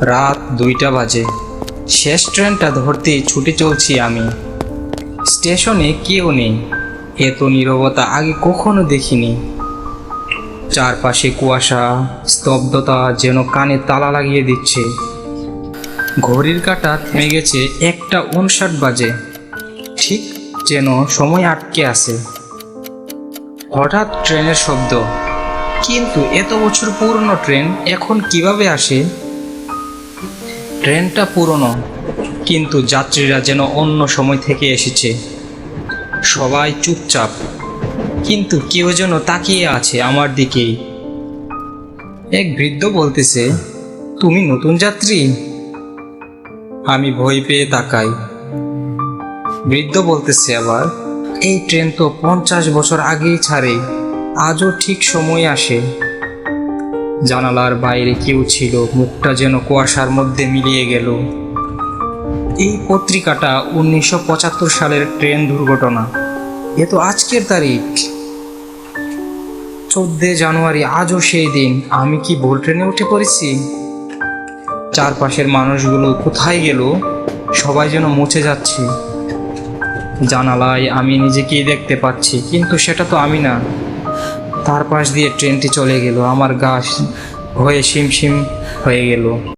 রাত দুইটা বাজে। শেষ ট্রেনটা ধরতে ছুটে চলছি আমি। স্টেশনে কেউ নেই। এত নীরবতা আগে কখনো দেখিনি। চারপাশে কুয়াশা, স্তব্ধতা যেন কানে তালা লাগিয়ে দিচ্ছে। ঘড়ির কাঁটা থেমে গেছে একটা উনষাট বাজে। ঠিক যেন সময় আটকে আছে। হঠাৎ ট্রেনের শব্দ, কিন্তু এত বছর পুরনো ট্রেন এখন কীভাবে আসে? ট্রেনটা পুরনো, কিন্তু যাত্রীরা যেন অন্য সময় থেকে এসেছে। সবাই চুপচাপ, কিন্তু কেউ যেন তাকিয়ে আছে আমার দিকেই এক বৃদ্ধ বলতেছে, তুমি নতুন যাত্রী? আমি ভয় পেয়ে তাকাই। বৃদ্ধ বলতেছে আবার, এই ট্রেন তো পঞ্চাশ বছর আগেই ছাড়ে, আজও ঠিক সময় আসে। জানালার বাইরে কেউ ছিল, মুখটা যেন কুয়াশার মধ্যে মিলিয়ে গেল। এই পত্রিকাটা উনিশশো পঁচাত্তর সালের ট্রেন দুর্ঘটনা। এ তো আজকের তারিখ। চোদ্দে জানুয়ারি, আজও সেই দিন। আমি কি ভুল ট্রেনে উঠে পড়েছি? চারপাশের মানুষগুলো কোথায় গেল? সবাই যেন মুছে যাচ্ছে। জানালায় আমি নিজেকেই দেখতে পাচ্ছি, কিন্তু সেটা তো আমি না। তার পাশ দিয়ে ট্রেনটি চলে গেল। আমার গা হয়ে শিমশিম হয়ে গেল।